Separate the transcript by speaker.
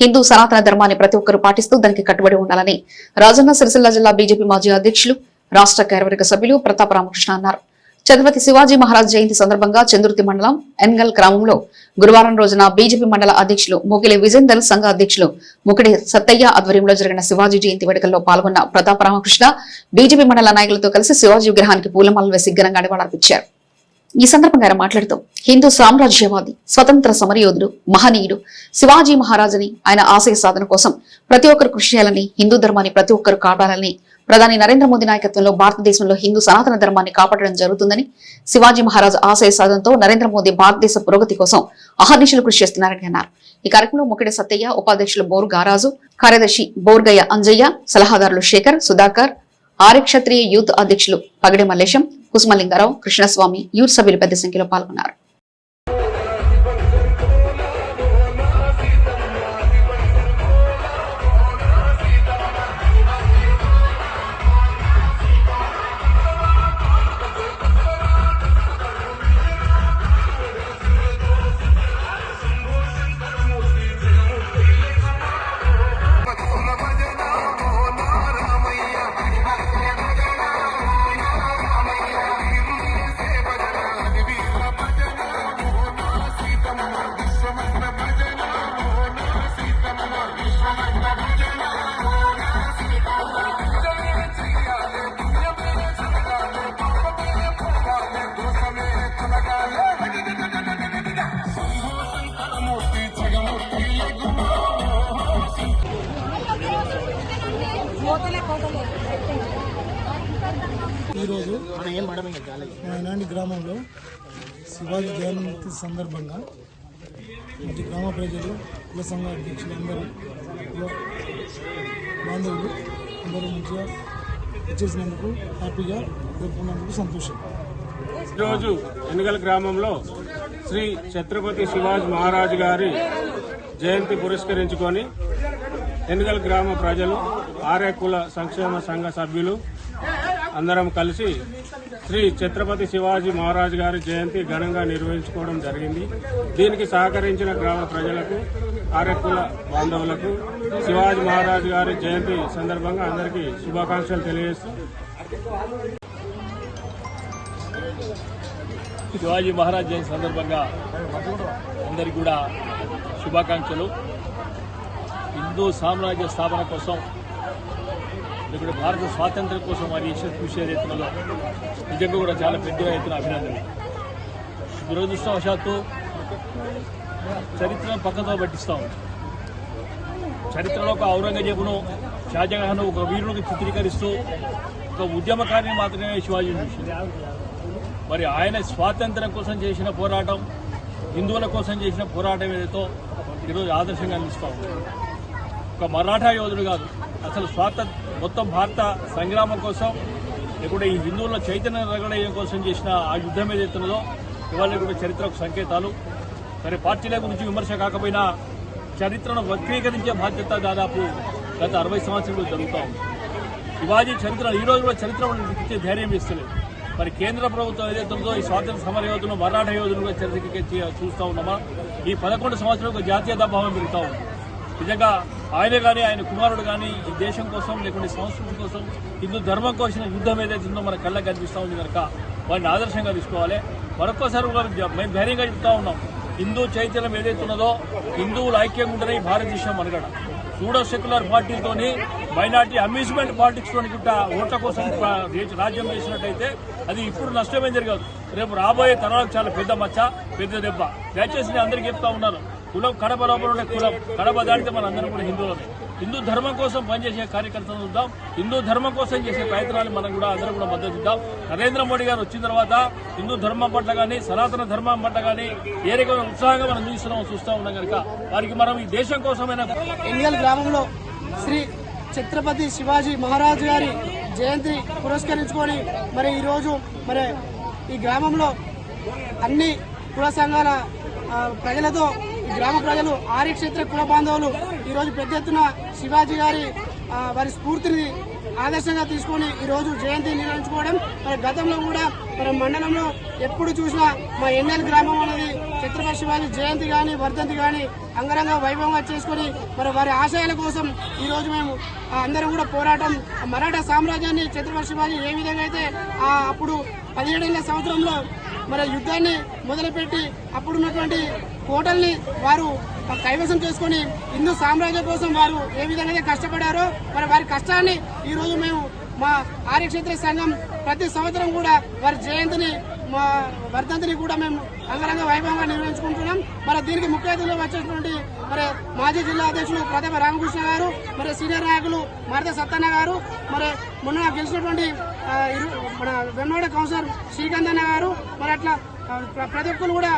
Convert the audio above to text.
Speaker 1: హిందూ సనాతన ధర్మాన్ని ప్రతి ఒక్కరూ పాటిస్తూ దానికి కట్టుబడి ఉండాలని రాజన్న సిరిసిల్ల జిల్లా బీజేపీ మాజీ అధ్యక్షులు రాష్ట్ర కార్యవర్గ సభ్యులు ప్రతాప్ రామకృష్ణ అన్నారు. ఛత్రపతి శివాజీ మహారాజ్ జయంతి సందర్భంగా చంద్రుతి మండలం ఎన్గల్ గ్రామంలో గురువారం రోజున బీజేపీ మండల అధ్యక్షులు ముగిలి విజేందర్ సంఘ అధ్యక్షులు ముకిడి సత్తయ్య ఆధ్వర్యంలో జరిగిన శివాజీ జయంతి వేడుకల్లో పాల్గొన్న ప్రతాప్ రామకృష్ణ బీజేపీ మండల నాయకులతో కలిసి శివాజీ విగ్రహానికి పూలమాలలు వేసి ఘనంగా నివాళులర్పించారు. ఈ సందర్భంగా మాట్లాడుతూ హిందూ సామ్రాజ్యవాది స్వతంత్ర సమరయోధుడు మహనీయుడు శివాజీ మహారాజుని ఆయన ఆశయ సాధన కోసం ప్రతి ఒక్కరు కృషి చేయాలని హిందూ ధర్మాన్ని ప్రతి ఒక్కరు కాపాడాలని ప్రధాని నరేంద్ర మోదీ నాయకత్వంలో భారతదేశంలో హిందూ సనాతన ధర్మాన్ని కాపాడడం జరుగుతుందని శివాజీ మహారాజ్ ఆశయ సాధనతో నరేంద్ర మోదీ భారతదేశ పురోగతి కోసం అహర్నిశలు కృషి చేస్తున్నారని అన్నారు. ఈ కార్యక్రమంలో ముఖ్య సత్తయ్య ఉపాధ్యక్షులు బోర్గారాజు కార్యదర్శి బోర్గయ్య అంజయ్య సలహాదారులు శేఖర్ సుధాకర్ ఆర్య క్షత్రియ యూత్ అధ్యక్షులు పగడి మల్లేశం కుసుమలింగారావు కృష్ణస్వామి యూత్ సభ్యులు పెద్ద సంఖ్యలో పాల్గొన్నారు.
Speaker 2: ఈరోజు మన గ్రామంలో శివాజీ జయంతి సందర్భంగా ఇంటి గ్రామ ప్రజలు కుల సంఘ అధ్యక్షులు అందరూ బాంధవులు అందరూ మంచిగా వచ్చేసినందుకు హ్యాపీగా జరుపుకున్నందుకు సంతోషం.
Speaker 3: ఈరోజు ఎన్నికల గ్రామంలో శ్రీ ఛత్రపతి శివాజీ మహారాజు గారి జయంతి పురస్కరించుకొని ఎన్నికల గ్రామ ప్రజలు ఆర్య కుల సంక్షేమ సంఘ సభ్యులు అందరం కలిసి శ్రీ ఛత్రపతి శివాజీ మహారాజ్ గారి జయంతి ఘనంగా నిర్వహించుకోవడం జరిగింది. దీనికి సహకరించిన గ్రామ ప్రజలకు ఆర్యకుల బాంధవులకు శివాజీ మహారాజ్ గారి జయంతి సందర్భంగా అందరికీ శుభాకాంక్షలు తెలియజేస్తూ
Speaker 4: శివాజీ మహారాజ్ జయంతి సందర్భంగా అందరికీ కూడా శుభాకాంక్షలు. హిందూ సామ్రాజ్య స్థాపన కోసం ఇక్కడ భారత స్వాతంత్ర్యం కోసం వారి చేసే కృషి ఏదైతున్నదో నిజంగా కూడా చాలా పెద్ద ఎత్తున అభినందనలు. దురదృష్టవశాత్తు చరిత్రను పక్కతో పట్టిస్తాం. చరిత్రలో ఒక ఔరంగజేబును షాజహాన్ ఒక వీరునికి చిత్రీకరిస్తూ ఒక ఉద్యమకారిని మాత్రమే శివాజీ చూసింది. మరి ఆయన స్వాతంత్ర్యం కోసం చేసిన పోరాటం హిందువుల కోసం చేసిన పోరాటం ఏదైతే ఈరోజు ఆదర్శంగా నిలుస్తూ ఉంది. ఒక మరాఠా యోధుడు కాదు. అసలు స్వాతంత్ర మొత్తం భారత సంగ్రామం కోసం ఇప్పుడు ఈ హిందువుల చైతన్య రగడయం కోసం చేసిన ఆ యుద్ధం ఏదైతున్నదో ఇవాళ కూడా చరిత్రకు సంకేతాలు. మరి పార్టీల గురించి విమర్శ కాకపోయినా చరిత్రను వక్రీకరించే బాధ్యత దాదాపు గత అరవై సంవత్సరాలు జరుగుతూ ఉంది. శివాజీ చరిత్ర ఈ రోజు కూడా చరిత్ర ఇచ్చే ధైర్యం ఇస్తలేదు మరి కేంద్ర ప్రభుత్వం ఏదైతుందో ఈ స్వాతంత్ర సమర యోధులు మరాఠా యోధులుగా చరిత్ర చరిత్రకి చూస్తూ ఉన్నామా? ఈ పదకొండు సంవత్సరాలకు జాతీయతా భావం పెరుగుతూ ఉంది. నిజంగా ఆయనే కానీ ఆయన కుమారుడు కానీ ఈ దేశం కోసం లేకుంటే సంస్కృతి కోసం హిందూ ధర్మం కోసం యుద్ధం ఏదైతే ఉందో మన కళ్ళకి కనిపిస్తూ ఉంది కనుక వాడిని ఆదర్శంగా తీసుకోవాలి. మరొకసారి మేము ధైర్యంగా చెప్తా ఉన్నాం. హిందూ చైతన్యం ఏదైతే ఉన్నదో హిందువులు ఐక్యంగా ఉంటేనే ఈ భారతదేశం మనగడ. సూడో సెక్యులర్ పార్టీలతోని మైనార్టీ అమ్యూజ్మెంట్ పాలిటిక్స్ తోని ఓట్ల కోసం రాజ్యం చేసినట్టయితే అది ఇప్పుడు నష్టమేం జరగదు. రేపు రాబోయే తరాలకు చాలా పెద్ద మచ్చ పెద్ద దెబ్బ. దయచేసి నేను అందరికీ చెప్తా ఉన్నాను. కులం కడప లోపల ఉండే కులం కడప దాటితే మన అందరం కూడా హిందువులమే. హిందూ ధర్మం కోసం పనిచేసే కార్యకర్తలు చూద్దాం. హిందూ ధర్మం కోసం చేసే ప్రయత్నాలు మనం కూడా అందరం కూడా మద్దతు ఇద్దాం. నరేంద్ర మోడీ గారు వచ్చిన తర్వాత హిందూ ధర్మం పట్ల కానీ సనాతన ధర్మం పట్ల కానీ ఏ రకమైన ఉత్సాహంగా మనం చూస్తున్నాం చూస్తూ ఉన్నాం కనుక వారికి మనం ఈ దేశం కోసమైన
Speaker 5: ఎన్నికల గ్రామంలో శ్రీ ఛత్రపతి శివాజీ మహారాజు గారి జయంతి పురస్కరించుకొని మరి ఈరోజు మరి ఈ గ్రామంలో అన్ని కుల సంఘాల ప్రజలతో గ్రామ ప్రజలు ఆర్యక్షేత్ర కుల బాంధవులు ఈరోజు పెద్ద ఎత్తున శివాజీ గారి వారి స్ఫూర్తిని ఆదర్శంగా తీసుకొని ఈరోజు జయంతి నిర్వహించుకోవడం మరి గతంలో కూడా మరి మండలంలో ఎప్పుడు చూసినా మా ఎన్ఎల్ గ్రామం అనేది ఛత్రపతి శివాజీ జయంతి కానీ వర్ధంతి కానీ అంగరంగ వైభవంగా చేసుకొని మరి వారి ఆశయాల కోసం ఈరోజు మేము ఆ, అందరం కూడా పోరాటం ఆ మరాఠా సామ్రాజ్యాన్ని ఛత్రపతి శివాజీ ఏ విధంగా అయితే అప్పుడు పదిహేడేళ్ళ సంవత్సరంలో మరి యుద్ధాన్ని మొదలుపెట్టి అప్పుడున్నటువంటి కోటల్ని వారు కైవసం చేసుకొని హిందూ సామ్రాజ్యం కోసం వారు ఏ విధంగా కష్టపడారో మరి వారి కష్టాన్ని ఈ రోజు మేము మా ఆర్యక్షేత్ర సంఘం ప్రతి సంవత్సరం కూడా వారి జయంతిని మా వర్ధంతిని కూడా మేము అంగరంగ వైభవంగా నిర్వహించుకుంటున్నాం. మరి దీనికి ముఖ్య అతిథిలో వచ్చేటువంటి మరి మాజీ జిల్లా అధ్యక్షులు ప్రతాప రామకృష్ణ గారు మరి సీనియర్ నాయకులు మారత సత్తన్న గారు మరి మొన్న గెలిచినటువంటి మన వెన్నోడ కౌన్సిలర్ శ్రీకాంత్ అన్న గారు మరి అట్లా ప్ర- ప్రతి ఒక్కరు కూడా